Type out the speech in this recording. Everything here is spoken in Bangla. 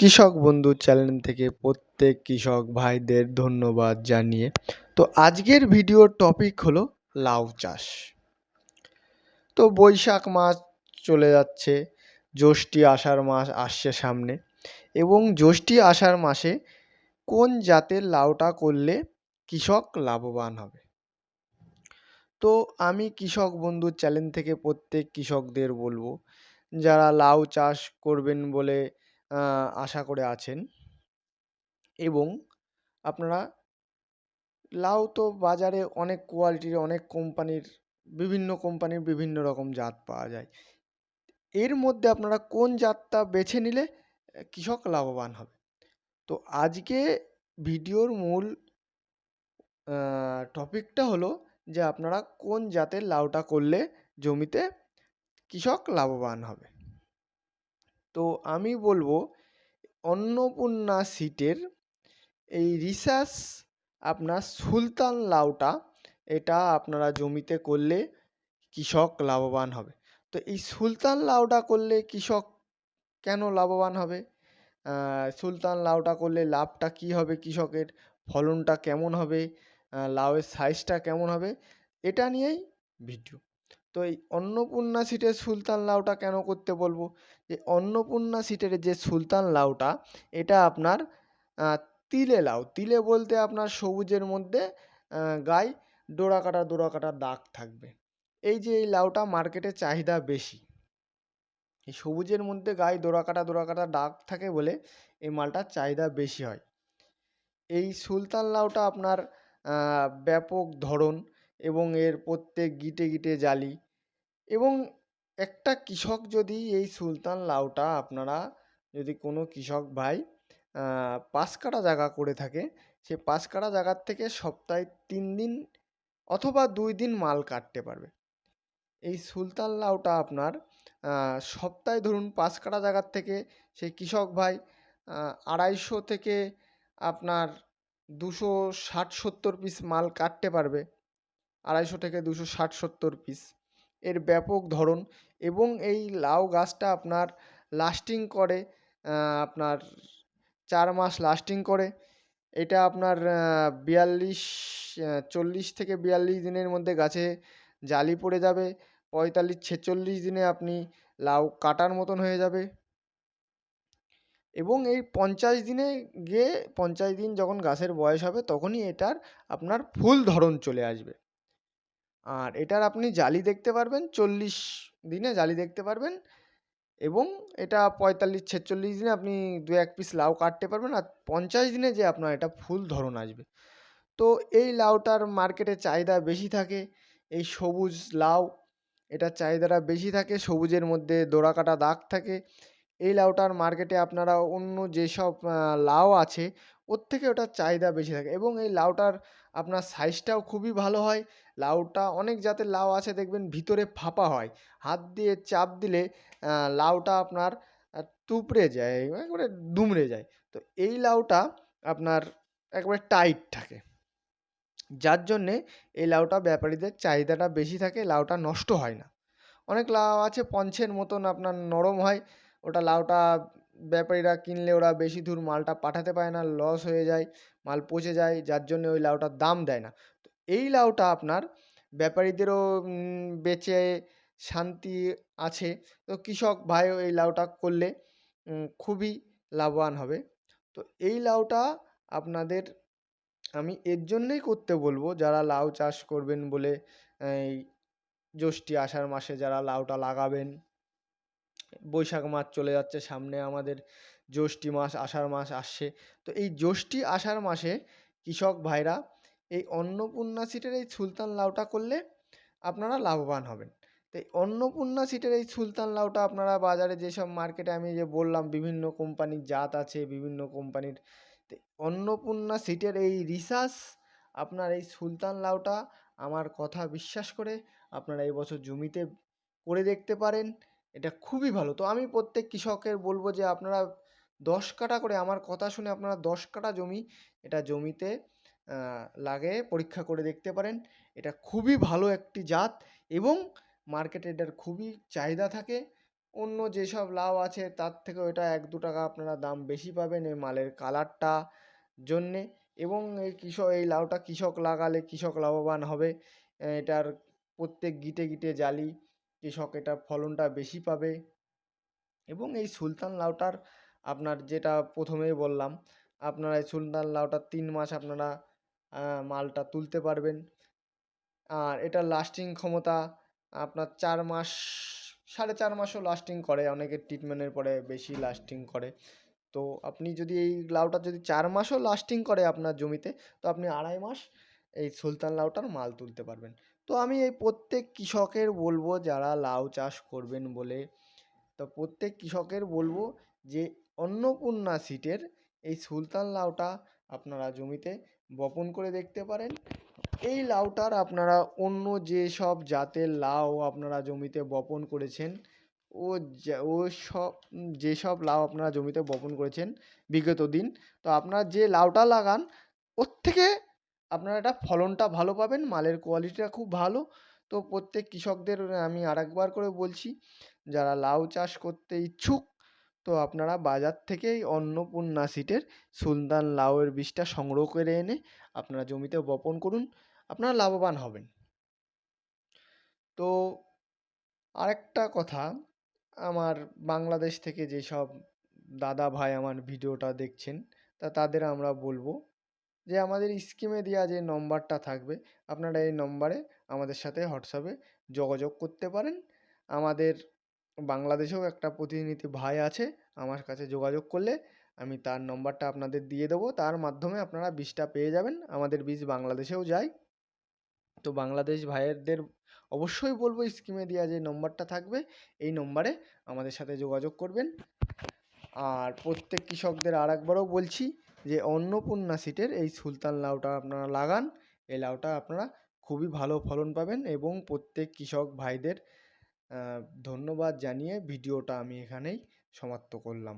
কৃষক বন্ধু চ্যানেল থেকে প্রত্যেক কৃষক ভাইদের ধন্যবাদ জানিয়ে, তো আজকের ভিডিওর টপিক হলো লাউ চাষ। তো বৈশাখ মাস চলে যাচ্ছে, জ্যৈষ্ঠী আষাঢ় মাস আসছে সামনে, এবং জ্যৈষ্ঠী আষাঢ় মাসে কোন জাতের লাউটা করলে কৃষক লাভবান হবে? তো আমি কৃষক বন্ধু চ্যানেল থেকে প্রত্যেক কৃষকদের বলব, যারা লাউ চাষ করবেন বলে আশা করে আছেন। এবং আপনারা লাউ তো বাজারে অনেক কোয়ালিটির, অনেক কোম্পানির, বিভিন্ন কোম্পানির বিভিন্ন রকম জাত পাওয়া যায়। এর মধ্যে আপনারা কোন জাতটা বেছে নিলে কৃষক লাভবান হবে? তো আজকে ভিডিওর মূল টপিকটা হলো যে আপনারা কোন জাতের লাউটা করলে জমিতে কৃষক লাভবান হবে? তো আমি বলব, অন্নপূর্ণা সিটের এই রিসার্চ আপনার সুলতান লাউটা, এটা আপনারা জমিতে করলে কৃষক লাভবান হবে। তো এই সুলতান লাউটা করলে কৃষক কেন লাভবান হবে? সুলতান লাউটা করলে লাভটা কি হবে কৃষকের? ফলনটা কেমন হবে? লাউয়ের সাইজটা কেমন হবে? এটা নিয়েই ভিডিও তো এই অন্নপূর্ণা সিটের সুলতান লাউটা কেন করতে বলব? যে অন্নপূর্ণা সিটের যে সুলতান লাউটা, এটা আপনার তিলে লাউ। তিলে বলতে আপনার সবুজের মধ্যে গায়ে ডোরা কাটা ডোরা কাটা দাগ থাকবে। এই যে এই লাউটা মার্কেটে চাহিদা বেশি। এই সবুজের মধ্যে গায়ে ডোরা কাটা ডোরা কাটা দাগ থাকে বলে এই মালটার চাহিদা বেশি হয়। এই সুলতান লাউটা আপনার ব্যাপক ধরন এবং এর প্রত্যেক গিটে গিটে জালি এবং একটা কৃষক যদি এই সুলতান লাউটা আপনারা যদি কোনো কৃষক ভাই পাঁচ কাটা জায়গা করে থাকে, সে পাঁচ কাটা জায়গার থেকে সপ্তাহে তিন দিন অথবা দুই দিন মাল কাটতে পারবে। এই সুলতান লাউটা আপনার সপ্তাহে ধরুন পাঁচ কাটা জায়গার থেকে সেই কৃষক ভাই আড়াইশো থেকে আপনার দুশো ষাট, সত্তর পিস মাল কাটতে পারবে। আড়াইশো থেকে দুশো ষাট সত্তর পিস এর ব্যাপক ধরন এবং এই লাউ গাছটা আপনার লাস্টিং করে আপনার চার মাস লাস্টিং করে। এটা আপনার বিয়াল্লিশ চল্লিশ থেকে বিয়াল্লিশ দিনের মধ্যে গাছে জালি পড়ে যাবে। পঁয়তাল্লিশ, ছেচল্লিশ দিনে আপনি লাউ কাটার মতন হয়ে যাবে। এবং এই পঞ্চাশ দিনে গিয়ে, পঞ্চাশ দিন যখন গাছের বয়স হবে, তখনই এটার আপনার ফুল ধরন চলে আসবে। আর এটার আপনি জালি দেখতে পারবেন, চল্লিশ দিনে জালি দেখতে পারবেন এবং এটা পঁয়তাল্লিশ, ছেচল্লিশ দিনে আপনি দু এক পিস লাউ কাটতে পারবেন আর পঞ্চাশ দিনে যে আপনার এটা ফুল ধরন আসবে। তো এই লাউটার মার্কেটে চাহিদা বেশি থাকে, এই সবুজ লাউ এটার চাহিদাটা বেশি থাকে, সবুজের মধ্যে ডোরা কাটা দাগ থাকে, এই লাউটার মার্কেটে আপনারা অন্য যেসব লাউ আছে, ওর থেকে ওটার চাহিদা বেশি থাকে এবং এই লাউটার আপনার সাইজটাও খুবই ভালো হয়, লাউটা অনেক জাতের লাউ আছে, দেখবেন ভিতরে ফাঁপা হয়। হাত দিয়ে চাপ দিলে লাউটা আপনার তুপড়ে যায়, একবারে দুমড়ে যায়। তো এই লাউটা আপনার একবারে টাইট থাকে। যার জন্যে এই লাউটা ব্যাপারীদের চাহিদাটা বেশি থাকে, লাউটা নষ্ট হয় না। অনেক লাউ আছে, পঞ্চের মতন আপনার নরম হয়, ওটা লাউটা ব্যাপারীরা কিনলে ওরা বেশি দূর মালটা পাঠাতে পারে না লস হয়ে যায়, মাল পচে যায়, যার জন্য ওই লাউটার দাম দেয় না। তো এই লাউটা আপনার ব্যাপারীদেরও বেচে শান্তি আছে। তো কৃষক ভাইও এই লাউটা করলে খুবই লাভবান হবে। তো এই লাউটা আপনাদের আমি এর জন্যই করতে বলব, যারা লাউ চাষ করবেন বলে, এই, জ্যৈষ্ঠী আষাঢ় মাসে যারা লাউটা লাগাবেন বৈশাখ মাস চলে যাচ্ছে, সামনে আমাদের জ্যৈষ্ঠী মাস, আষাঢ় মাস আসছে। তো এই জ্যৈষ্ঠী, আষাঢ় মাসে কৃষক ভাইরা এই অন্নপূর্ণা সিটের এই সুলতান লাউটা করলে আপনারা লাভবান হবেন। তো এই অন্নপূর্ণা সিটের এই সুলতান লাউটা আপনারা বাজারে যেসব মার্কেটে আমি যে বললাম, বিভিন্ন কোম্পানির জাত আছে, বিভিন্ন কোম্পানির অন্নপূর্ণা সিটের এই রিসার্চ, আপনার এই সুলতান লাউটা আমার কথা বিশ্বাস করে আপনারা এই বছর জমিতে করে দেখতে পারেন। এটা খুবই ভালো। তো আমি প্রত্যেক কৃষকের বলব যে, আপনারা দশ কাঠা করে আমার কথা শুনে আপনারা দশ কাঠা জমি এটা জমিতে লাগিয়ে পরীক্ষা করে দেখতে পারেন। এটা খুবই ভালো একটি জাত এবং মার্কেটে এটার খুবই চাহিদা থাকে। অন্য যেসব লাউ আছে তার থেকেও এটা এক দু টাকা আপনারা দাম বেশি পাবেন এই মালের কালারটা জন্যে এবং এই কৃষক এই লাউটা কৃষক লাগালে কৃষক লাভবান হবে। এটার প্রত্যেক গিটে গিটে জালি কৃষক এটার ফলনটা বেশি পাবে। এবং এই সুলতান লাউটার আপনার যেটা প্রথমেই বললাম, আপনারা এই সুলতান লাউটার তিন মাস আপনারা মালটা তুলতে পারবেন। আর এটার লাস্টিং ক্ষমতা আপনার চার মাস, সাড়ে চার মাসও লাস্টিং করে অনেকে ট্রিটমেন্টের পরে বেশি লাস্টিং করে। তো আপনি যদি এই লাউটা যদি চার মাসও লাস্টিং করে আপনার জমিতে, তো আপনি আড়াই মাস এই সুলতান লাউটার মাল তুলতে পারবেন। তো আমি এই প্রত্যেক কৃষকের বলব যারা লাউ চাষ করবেন বলে, তো প্রত্যেক কৃষকের বলব যে অন্নপূর্ণা সিটের এই সুলতান লাউটা আপনারা জমিতে বপন করে দেখতে পারেন। এই লাউটার আপনারা অন্য যেসব জাতের লাউ আপনারা জমিতে বপন করেছেন, ও ও সব, যেসব লাউ আপনারা জমিতে বপন করেছেন বিগত দিন, তো আপনারা যে লাউটা লাগান, ওর থেকে আপনারা এটা ফলনটা ভালো পাবেন, মালের কোয়ালিটিটা খুব ভালো। তো প্রত্যেক কৃষকদের আমি আরেকবার করে বলছি, যারা লাউ চাষ করতে ইচ্ছুক, তো আপনারা বাজার থেকেই অন্নপূর্ণা সিটের সুলতান লাউয়ের বীজটা সংগ্রহ করে এনে আপনারা জমিতে বপন করুন, আপনারা লাভবান হবেন। তো আরেকটা কথা, আমার বাংলাদেশ থেকে যেসব দাদা ভাই আমার ভিডিওটা দেখছেন, তা তাদের আমরা বলব যে আমাদের স্কিমে দেওয়া যে নম্বরটা থাকবে, আপনারা এই নম্বরে আমাদের সাথে হোয়াটসঅ্যাপে যোগাযোগ করতে পারেন। আমাদের বাংলাদেশেও একটা প্রতিনিধি ভাই আছে, আমার কাছে যোগাযোগ করলে আমি তার নম্বরটা আপনাদের দিয়ে দেবো। তার মাধ্যমে আপনারা বীজটা পেয়ে যাবেন। আমাদের বীজ বাংলাদেশেও যায়। তো বাংলাদেশ ভাইয়েরদের অবশ্যই বলব স্কিমে দেওয়া যে নম্বরটা থাকবে, এই নম্বরে আমাদের সাথে যোগাযোগ করবেন। আর প্রত্যেক কৃষকদের আর একবারও বলছি যে অন্নপূর্ণা সিটের এই সুলতান লাউটা আপনারা লাগান, এই লাউটা আপনারা খুবই ভালো ফলন পাবেন এবং প্রত্যেক কৃষক ভাইদের ধন্যবাদ জানিয়ে ভিডিওটা আমি এখানেই সমাপ্ত করলাম।